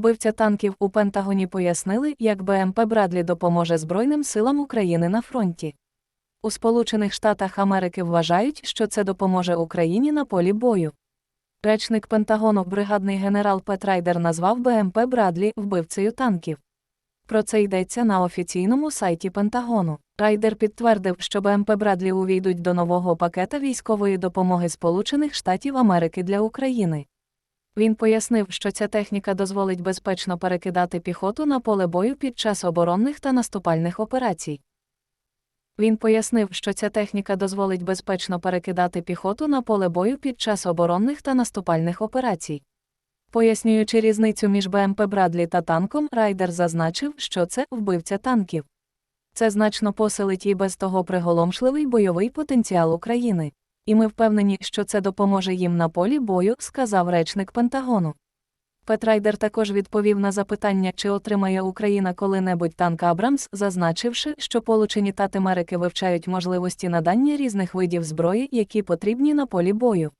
Вбивця танків у Пентагоні пояснили, як БМП Брадлі допоможе Збройним силам України на фронті. У Сполучених Штатах Америки вважають, що це допоможе Україні на полі бою. Речник Пентагону, бригадний генерал Пет Райдер назвав БМП Брадлі вбивцею танків. Про це йдеться на офіційному сайті Пентагону. Райдер підтвердив, що БМП Брадлі увійдуть до нового пакета військової допомоги Сполучених Штатів Америки для України. Він пояснив, що ця техніка дозволить безпечно перекидати піхоту на поле бою під час оборонних та наступальних операцій. Він пояснив, що ця техніка дозволить безпечно перекидати піхоту на поле бою під час оборонних та наступальних операцій. Пояснюючи різницю між БМП Брадлі та танком, Райдер зазначив, що це вбивця танків. Це значно посилить і без того приголомшливий бойовий потенціал України. І ми впевнені, що це допоможе їм на полі бою, сказав речник Пентагону. Петрайдер також відповів на запитання, чи отримає Україна коли-небудь танк Абрамс, зазначивши, що Получені Штати Америки вивчають можливості надання різних видів зброї, які потрібні на полі бою.